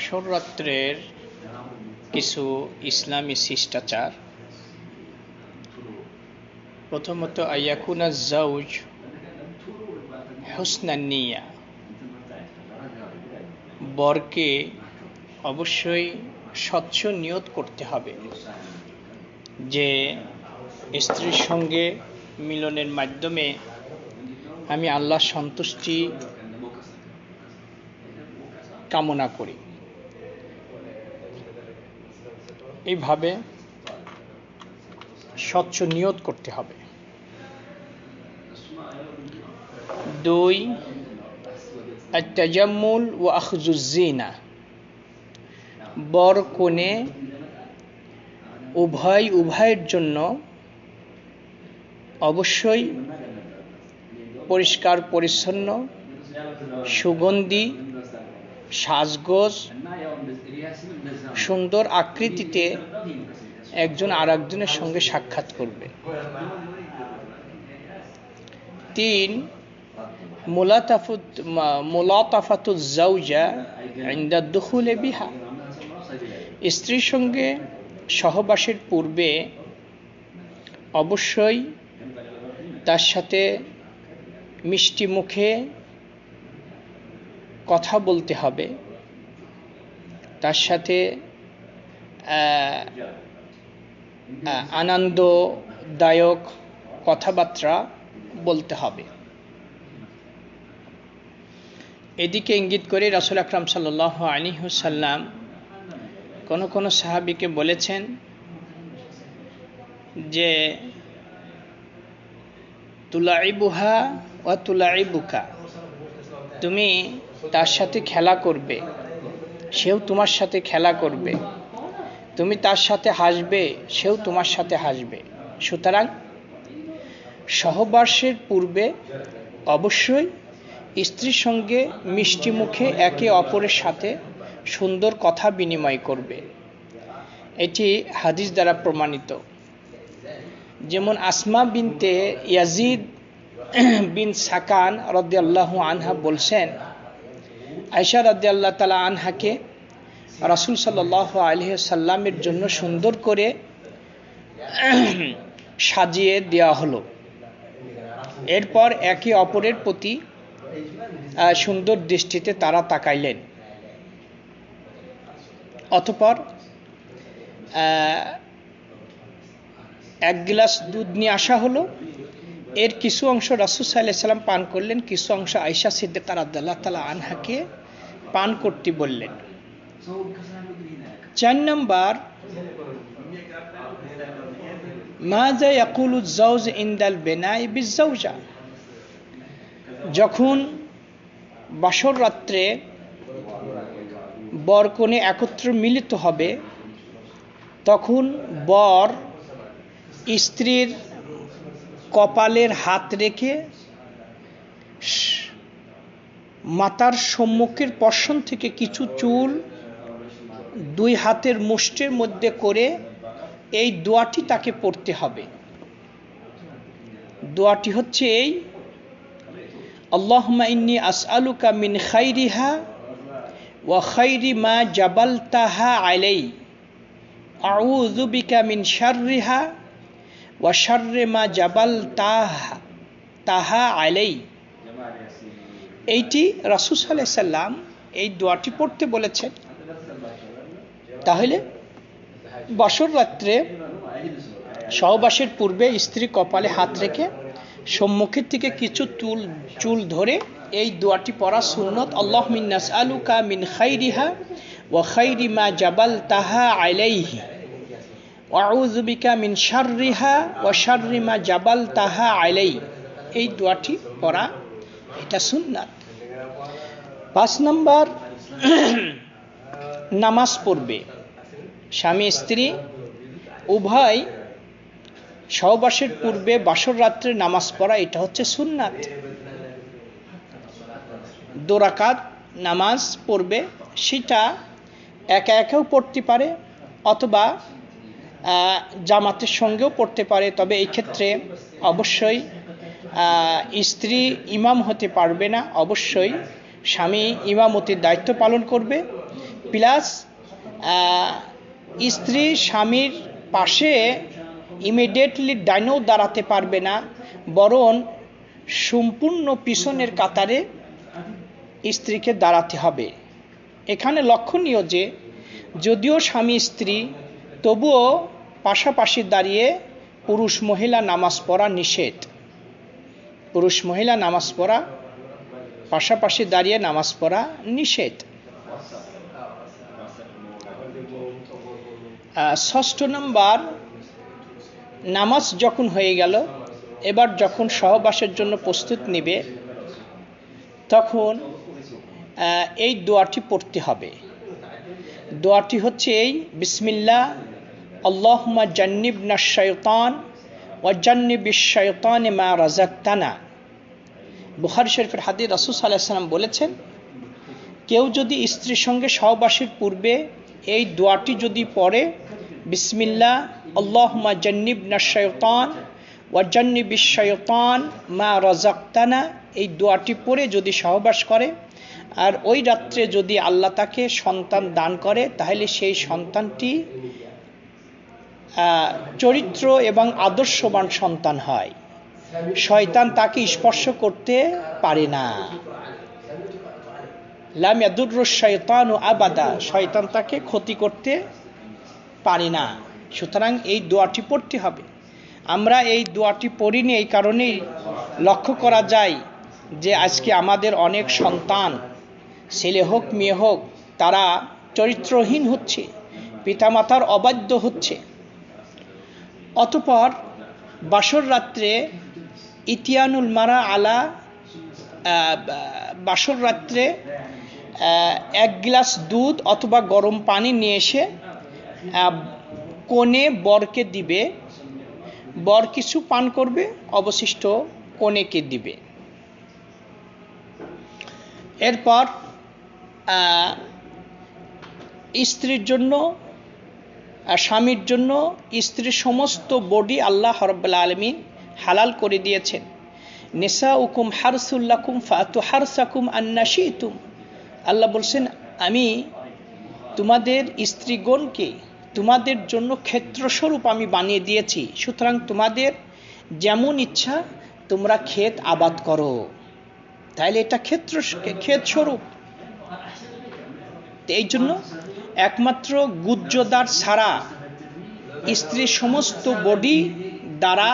বাসর রাত্রের কিছু ইসলামী শিষ্টাচার। প্রথমত, আয়াকুনা জাউজ হোসনানিয়া বরকে অবশ্যই স্বচ্ছ নিয়ত করতে হবে যে স্ত্রীর সঙ্গে মিলনের মাধ্যমে আমি আল্লাহ সন্তুষ্টি কামনা করি। এইভাবে স্বচ্ছ নিয়ত করতে হবে। দুই তাজাম্মুল ও আখজুজ্জিনা বর কোণে উভয়, উভয়ের জন্য অবশ্যই পরিষ্কার, পরিচ্ছন্ন, সুগন্ধি, সাজগোজ সুন্দর আকৃতিতে একজন আর একজনের সঙ্গে সাক্ষাৎ করবে। তিন, মুলাতাফুত জাউজা দুখুলে বিহা। স্ত্রীর সঙ্গে সহবাসের পূর্বে অবশ্যই তার সাথে মিষ্টি মুখে কথা বলতে হবে। তার সাথে আনন্দদায়ক কথাবার্তা বলতে হবে। এদিকে ইঙ্গিত করে রাসুল আকরাম সাল আলী হুসাল্লাম কোনো কোনো সাহাবিকে বলেছেন যে, তুলাইবুহা ও তুলাইবুকা তুমি তার সাথে খেলা করবে। সেও তোমার সাথে খেলা করবে। তুমি তার সাথে হাসবে, সেও তোমার সাথে হাসবে। সুতরাং সহবাসের পূর্বে অবশ্যই স্ত্রীর সঙ্গে মিষ্টি মুখে একে অপরের সাথে সুন্দর কথা বিনিময় করবে। এটি হাদিস দ্বারা প্রমাণিত। যেমন আসমা বিনতে ইয়াজিদ বিন সাকান রদ্দাল্লাহ আনহা বলছেন আয়সা রদ্দাল্লাহ তালা আনহাকে রাসুল সাল্লাহ আলহ সাল্লামের জন্য সুন্দর করে সাজিয়ে দেওয়া হলো। এরপর একে অপরের প্রতি সুন্দর দৃষ্টিতে তারা তাকাইলেন। অতপর এক গ্লাস দুধ নিয়ে আসা হলো। এর কিছু অংশ রাসুল সাল্লাহ সাল্লাম পান করলেন, কিছু অংশ আয়সা সিদ্দিকার আবদাল্লাহ তালা আনহাকে পান করতে বললেন চার নম্বর মাজা ইয়াকুল জাউজ ইন্দাল বেনাই বিজাউজা যখন বাসর রাত্রে বর কোণে একত্র মিলিত হবে তখন বর স্ত্রীর কপালের হাত রেখে মাতার সম্মুখের পশন থেকে কিছু চুল দুই হাতের মুষ্টের মধ্যে করে এই দোয়াটি তাকে পড়তে হবে। দোয়াটি হচ্ছে এই আল্লাহমা ইন্নি আসআলুকা মিন খাইরিহা ওয়া খাইরি মা জাবাল তাহা আলাই বিকা মিন শাররিহা ওয়া শাররি মা জাবাল তাহা তাহা আলাই এইটি রাসূল সাল্লাল্লাহু সাল্লাম এই দোয়াটি পড়তে বলেছেন। তাহলে বসর রাত্রে সহবাসের পূর্বে স্ত্রী কপালে হাত রেখে সম্মুখের থেকে কিছু চুল চুল ধরে এই দোয়াটি পড়া সুন্নত। আল্লাহ মিন্নাস আলুকা মিন খাইরিহা ওয়া খাইরি জাবাল তাহা আলাইহি। ওয়াউজুবিকা মিন শাররিহা ওয়া শাররি মা জাবাল তাহা আইলাই এই দোয়াটি পড়া এটা সুন্নাত। পাঁচ নম্বর, নামাজ পড়বে। স্বামী, স্ত্রী, উভয় সহবাসের পূর্বে বাসর রাত্রে নামাজ পড়া, এটা হচ্ছে সুন্নাত। দোরাকাত নামাজ পড়বে, সেটা একা একাও পড়তে পারে, অথবা জামাতের সঙ্গেও পড়তে পারে। তবে এই ক্ষেত্রে অবশ্যই স্ত্রী ইমাম হতে পারবে না, অবশ্যই স্বামী ইমামতির দায়িত্ব পালন করবে। প্লাস স্ত্রী স্বামীর পাশে ইমিডিয়েটলি ডাইনেও দাঁড়াতে পারবে না, বরং সম্পূর্ণ পিছনের কাতারে স্ত্রীকে দাঁড়াতে হবে। এখানে লক্ষণীয় যে, যদিও স্বামী স্ত্রী, তবুও পাশাপাশি দাঁড়িয়ে পুরুষ মহিলা নামাজ পড়া নিষেধ। পুরুষ মহিলা নামাজ পড়া পাশাপাশি দাঁড়িয়ে নামাজ পড়া নিষেধ। ষষ্ঠ নম্বর, নামাজ যখন হয়ে গেল, এবার যখন সহবাসের জন্য প্রস্তুত নেবে, তখন এই দোয়াটি পড়তে হবে। দোয়াটি হচ্ছে এই বিসমিল্লা আল্লাহমা জান্নিব না শৈতান ওয়াজান্নিব শৈতান মা রাজাক্তানা। বুখারি শরীফের হাদি রাসুল সাল্লাহ সাল্লাম বলেছেন, কেউ যদি স্ত্রীর সঙ্গে সহবাসের পূর্বে এই দোয়াটি যদি পড়ে বিসমিল্লা আল্লাহমা জান্নিব না শৈতান ওয়াজান্নিব শৈতান মা রাজাক্তানা এই দোয়াটি পড়ে যদি সহবাস করে, আর ওই রাত্রে যদি আল্লাহ তাকে সন্তান দান করে, তাহলে সেই সন্তানটি চরিত্র এবং আদর্শবান সন্তান হয়। শয়তান তাকে স্পর্শ করতে পারে না। লাম ইয়াদুর শয়তান ও আবাদা, শয়তান তাকে ক্ষতি করতে পারে না। সুতরাং এই দোয়াটি পড়তে হবে। আমরা এই দোয়াটি পড়িনি এই কারণেই লক্ষ্য করা যায় যে আজকে আমাদের অনেক সন্তান, ছেলে হোক, মেয়ে হোক, তারা চরিত্রহীন হচ্ছে, পিতামাতার অবাধ্য হচ্ছে। অতপর বাসর রাত্রে ইতিয়ানুল মারা আলা বাসর রাত্রে এক গ্লাস দুধ অথবা গরম পানি নিয়ে এসে কনে বরকে দিবে। বর কিছু পান করবে, অবশিষ্ট কনেকে দিবে। এরপর স্ত্রীর জন্য স্বামীর জন্য, স্ত্রীর সমস্ত বডি আল্লাহ রব্বুল আলমিন হালাল করে দিয়েছেন। নেশা উকুম হারসুল্লাকুম ফাতু হারসাকুম আন্নাশিতুম। আল্লাহ বলছেন, আমি তোমাদের স্ত্রীগণকে তোমাদের জন্য ক্ষেত্রস্বরূপ আমি বানিয়ে দিয়েছি। সুতরাং তোমাদের যেমন ইচ্ছা তোমরা ক্ষেত আবাদ করো। তাহলে এটা ক্ষেত্র ক্ষেত স্বরূপ এই জন্য একমাত্র গুজ্জদার ছাড়া স্ত্রীর সমস্ত বডি দ্বারা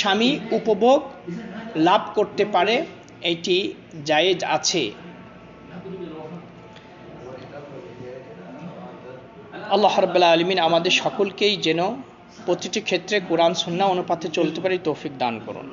স্বামী উপভোগ লাভ করতে পারে, এটি জায়েজ আছে। আল্লাহ রব্লা আলমিন আমাদের সকলকেই যেন প্রতিটি ক্ষেত্রে কোরআন সন্না অনুপাতে চলতে পারে তৌফিক দান করুন।